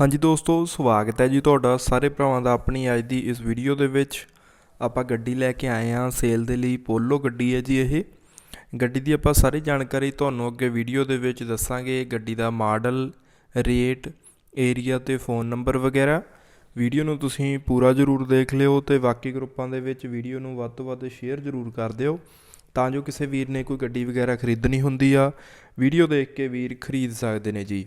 ਹਾਂਜੀ ਦੋਸਤੋ, ਸਵਾਗਤ ਹੈ ਜੀ ਤੁਹਾਡਾ ਸਾਰੇ ਭਰਾਵਾਂ ਦਾ ਆਪਣੀ ਅੱਜ ਦੀ ਇਸ ਵੀਡੀਓ ਦੇ ਵਿੱਚ। ਆਪਾਂ ਗੱਡੀ ਲੈ ਕੇ ਆਏ ਹਾਂ ਸੇਲ ਦੇ ਲਈ ਪੋਲੋ ਗੱਡੀ ਹੈ ਜੀ ਇਹ। ਗੱਡੀ ਦੀ ਆਪਾਂ ਸਾਰੀ ਜਾਣਕਾਰੀ ਤੁਹਾਨੂੰ ਅੱਗੇ ਵੀਡੀਓ ਦੇ ਵਿੱਚ ਦੱਸਾਂਗੇ। ਗੱਡੀ ਦਾ ਮਾਡਲ ਰੇਟ ਏਰੀਆ ਤੇ ਫੋਨ ਨੰਬਰ ਵਗੈਰਾ। ਵੀਡੀਓ ਨੂੰ ਤੁਸੀਂ ਪੂਰਾ ਜ਼ਰੂਰ ਦੇਖ ਲਿਓ ਤੇ ਬਾਕੀ ਗਰੁੱਪਾਂ ਦੇ ਵਿੱਚ ਵੀਡੀਓ ਨੂੰ ਵੱਧ ਤੋਂ ਵੱਧ ਸ਼ੇਅਰ ਜ਼ਰੂਰ ਕਰ ਦਿਓ। ਤਾਂ ਜੋ ਕਿਸੇ ਵੀਰ ਨੇ ਕੋਈ ਗੱਡੀ ਵਗੈਰਾ ਖਰੀਦਣੀ ਹੁੰਦੀ ਆ ਵੀਡੀਓ ਦੇਖ ਕੇ ਵੀਰ ਖਰੀਦ ਸਕਦੇ ਨੇ ਜੀ।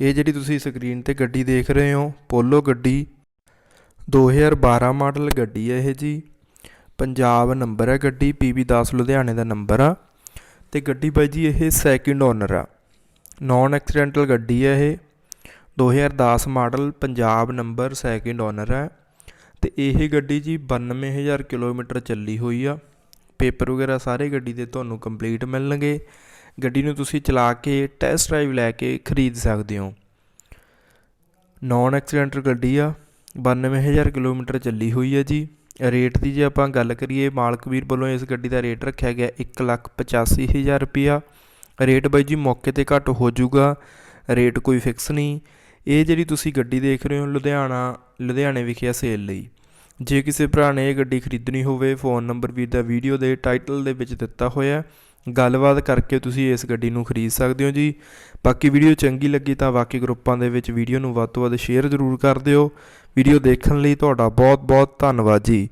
ਇਹ ਜਿਹੜੀ ਤੁਸੀਂ ਸਕਰੀਨ ਤੇ ਗੱਡੀ ਦੇਖ ਰਹੇ ਹੋ, ਪੋਲੋ ਗੱਡੀ 2012 ਮਾਡਲ ਗੱਡੀ ਹੈ ਇਹ ਜੀ। ਪੰਜਾਬ ਨੰਬਰ ਹੈ ਗੱਡੀ PB10 ਲੁਧਿਆਣੇ ਦਾ ਨੰਬਰ ਆ। ਤੇ ਗੱਡੀ ਬਾਈ ਜੀ ਇਹ ਸੈਕਿੰਡ ਓਨਰ ਆ। ਨੌਨ ਐਕਸੀਡੈਂਟਲ ਗੱਡੀ ਹੈ ਇਹ। 2010 model Punjab number second owner ਹੈ। ਤੇ ਇਹ ਗੱਡੀ ਜੀ 92000 ਕਿਲੋਮੀਟਰ ਚੱਲੀ ਹੋਈ ਆ। ਪੇਪਰ ਵਗੈਰਾ ਸਾਰੇ ਗੱਡੀ ਦੇ ਤੁਹਾਨੂੰ ਕੰਪਲੀਟ ਮਿਲਣਗੇ। ਗੱਡੀ ਨੂੰ ਤੁਸੀਂ ਚਲਾ ਕੇ ਟੈਸਟ ਡਰਾਈਵ ਲੈ ਕੇ ਖਰੀਦ ਸਕਦੇ ਹੋ। ਨੌਨ ਐਕਸੀਡੈਂਟਲ ਗੱਡੀ ਆ 92000 ਕਿਲੋਮੀਟਰ ਚੱਲੀ ਹੋਈ ਹੈ ਜੀ। ਰੇਟ ਦੀ ਜੇ ਆਪਾਂ ਗੱਲ ਕਰੀਏ, ਮਾਲਕ ਵੀਰ ਵੱਲੋਂ ਇਸ ਗੱਡੀ ਦਾ ਰੇਟ ਰੱਖਿਆ ਗਿਆ 185000 ਰੁਪਿਆ ਰੇਟ ਬਾਈ ਜੀ ਮੌਕੇ ਤੇ ਘੱਟ ਹੋ ਜਾਊਗਾ, ਰੇਟ ਕੋਈ ਫਿਕਸ ਨਹੀਂ। ਇਹ ਜਿਹੜੀ ਤੁਸੀਂ ਗੱਡੀ ਦੇਖ ਰਹੇ ਹੋ ਲੁਧਿਆਣਾ, ਲੁਧਿਆਣੇ ਵਿਖੇ ਆ ਸੇਲ ਲਈ। ਜੇ ਕਿਸੇ ਭਰਾ ਨੇ ਇਹ ਗੱਡੀ ਖਰੀਦਣੀ ਹੋਵੇ ਫੋਨ ਨੰਬਰ ਵੀਰ ਦਾ ਵੀਡੀਓ ਦੇ ਟਾਈਟਲ ਦੇ ਵਿੱਚ ਦਿੱਤਾ ਹੋਇਆ। ਗੱਲਬਾਤ ਕਰਕੇ ਤੁਸੀਂ ਇਸ ਗੱਡੀ ਨੂੰ ਖਰੀਦ ਸਕਦੇ ਹੋ ਜੀ। ਬਾਕੀ ਵੀਡੀਓ ਚੰਗੀ ਲੱਗੀ ਤਾਂ ਬਾਕੀ ਗਰੁੱਪਾਂ ਦੇ ਵਿੱਚ ਵੀਡੀਓ ਨੂੰ ਵੱਧ ਤੋਂ ਵੱਧ ਸ਼ੇਅਰ ਜ਼ਰੂਰ ਕਰ ਦਿਓ। ਵੀਡੀਓ ਦੇਖਣ ਲਈ ਤੁਹਾਡਾ ਬਹੁਤ ਬਹੁਤ ਧੰਨਵਾਦ ਜੀ।